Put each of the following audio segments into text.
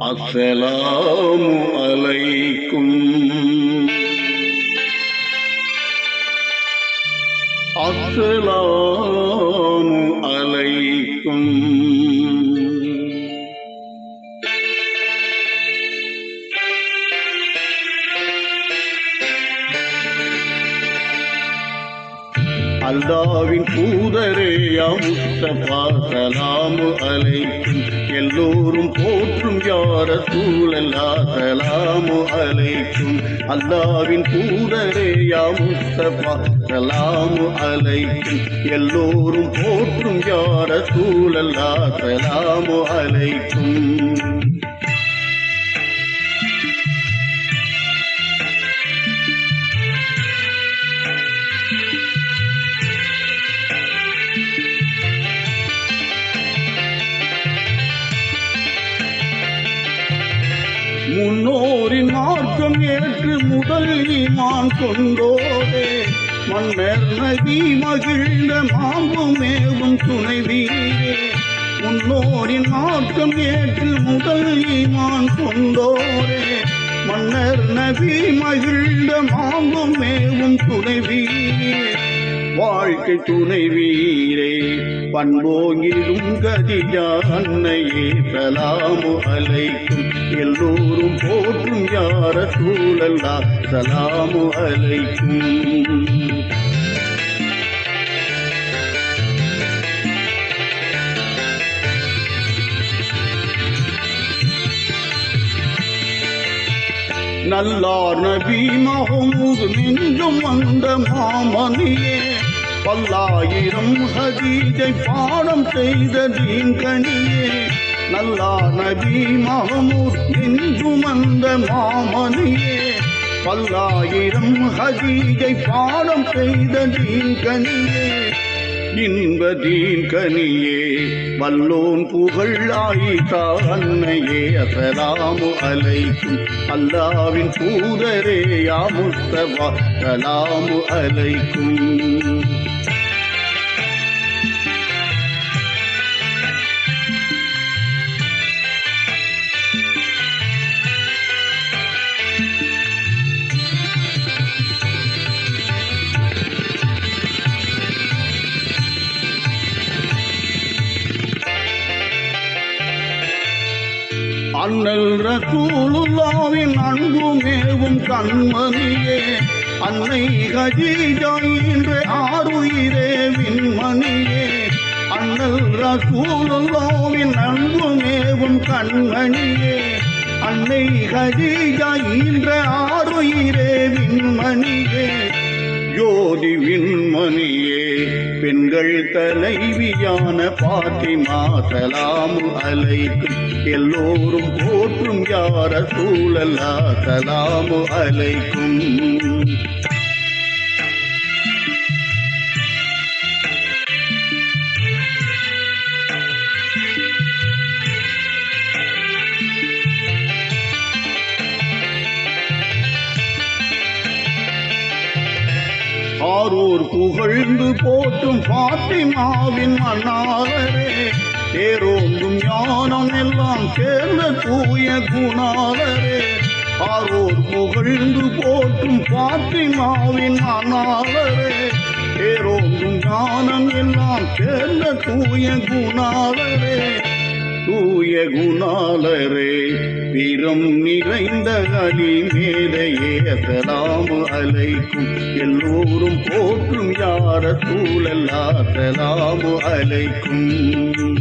அஸ்ஸலாமு அலைக்கும். அஸ்ஸலாமு அல்லாவின் தூதரே அமுத்த பாசலாமு சலாமு அலைக்கும் எல்லோரும் போற்றும் யார சூழல்லா சலாமு அலைக்கும். அல்லாவின் தூதரே அமுத்த பாசலாமு சலாமு அலைக்கும். எல்லோரும் போற்றும் யார சூழல்லா சலாமு அலைக்கும். மார்க்கம் ஏற்று முதல் ஈமான் கொண்டோரே மன்னர் நதி மகிழ்ந்த மாம்புமேவும் துணைவீரே முன்னோரின் மார்க்கம் ஏற்று முதல் ஈமான் கொண்டோரே மன்னர் நபி மகிழ்ந்த மாம்புமேவும் துணைவீரே வாழ்க்கை துணை வீரே பண்போங்கிலும் கதியா அன்னையே சலாமு அலைக்கும். எல்லோரும் போற்றும் யார சூழல்லா சலாமு அலைக்கும். நல்லார் நபி மகமூது நின்றும் வந்த மாமணியே. பல்லாயிரம் ஹதீஜை பாடம் செய்த தீன்கனியே நல்லார் நபி மகமூத் நின்றும் வந்த மாமணியே. பல்லாயிரம் ஹதீஜை பாடம் செய்த தீன்கனியே இன்பதீன் கனியே வல்லோன் புகழாயிதா அன்னையே அசலாமு அலைக்கும் அல்லாவின் தூதரே யா முஸ்தபா சலாமு அலைக்கும். அண்ணல் ரசூலுல்லாவின் அன்புமேவும் கண்மணியே. அன்னை கஜீஜா இன்று ஆறுயிரே விண்மணியே. அண்ணல் ரசூலுல்லாவின் அன்புமேவும் கண்மணியே. அன்னை கஜீஜா இன்று ஆறுயிரே விண்மணியே. ஜோதி விண்மணியே பெண்கள் தலைவியான பாத்திமா சலாமு அலைக்கும் எல்லோரும் போற்றும் யார சூழலா சலாமு அலைக்கும். ஆரூர் புகழ்ந்து போற்றும் பாத்திமாவின் மன்னாரே தேரோங்கும் ஞானம் எல்லாம் சேர்ந்த தூய குணாலரே ஆரோர் புகழ்ந்து போற்றும் பாத்திமாவின் மன்னாரே தேரோங்கும் ஞானம் எல்லாம் சேர்ந்த தூய குணாலரே தூய குணாலரே வீரம் நிறைந்த அலி மேலையே அசலாமு அலைக்கும். எல்லோரும் போற்றும் யார சூழல்லா சலாமு அலைக்கும்.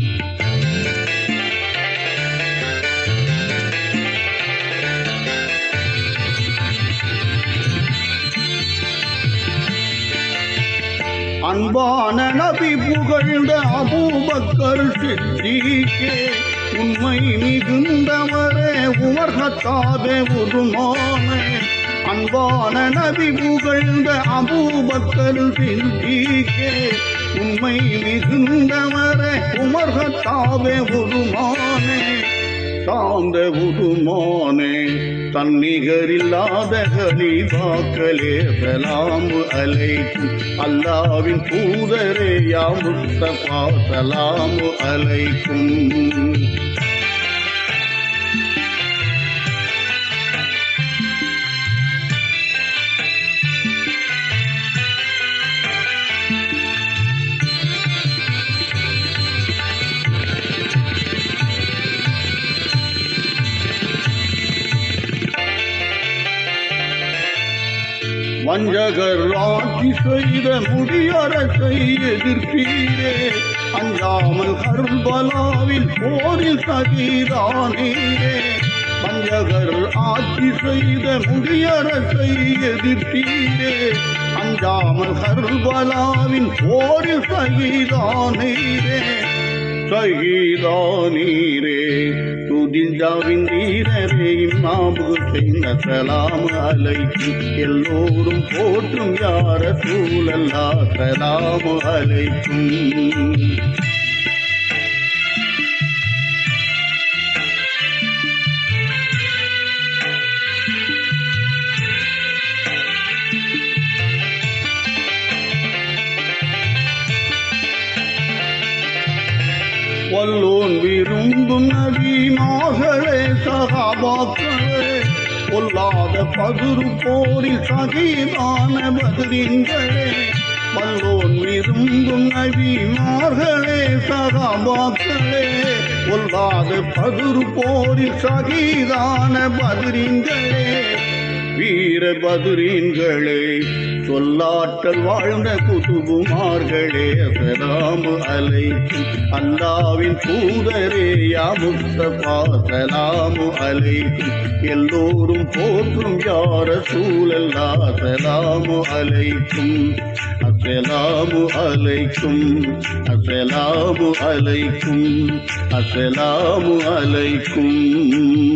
அன்பான நபி புகழ்ந்த அபூபக்கர் சித்திக்கே உண்மை மிகுந்தவரே உமர் ஹத்தாபே உருமானே. அன்பான நபி புகழ்ந்த அபூபக்கர் சித்திக்கே உண்மை மிகுந்தவரே உமர் ஹத்தாபே உருமானே. சார்ந்த உருமானே தன்னிகரில்லாத கலீபாக்களே சலாமு அலைக்கும். அல்லாவின் பூதரே யா முஸ்தபா சலாமு அலைக்கும். வஞ்சகர் ஆட்சி செய்த முடியரசை எதிர்ப்பீரே அஞ்சாமல் கர்பலாவில் போரில் சகிதானீரே வஞ்சகர் ஆட்சி செய்த முடியரசை எதிர்ப்பீரே அஞ்சாமல் கர்பலாவின் போரில் சகிதானீரே சகிதானீரே துதிஞ்சாவின் வீரரே இம்மாபு செய்த அலைக்கு எல்லோரும் போற்றும் யார சூழல்லா சலாம் அலைக்கும். வல்லோன் விரும்பும் நவீனாகளே சகாபாக்களே பொல்லாத பகுரு போரில் சகிதான பதிரிங்களே வல்லோன் விரும்பும் நவீனார்களே சகாபாக்களே பொல்லாத பகுரு போரில் சகிதான பதிரிங்களே வீர பதுரீன்களே சொல்லாற்றல் வாழ்ந்த குதுகுமார்களே சலாமு அலை அல்லாவின் தூதரே யாமுத்த பாசலாமு அலை. எல்லோரும் போற்றும் யார சூழல்லா சலாமு அலைக்கும் அசலாமு அலைக்கும் அசலாமு அலைக்கும் அசலாமு அலைக்கும்.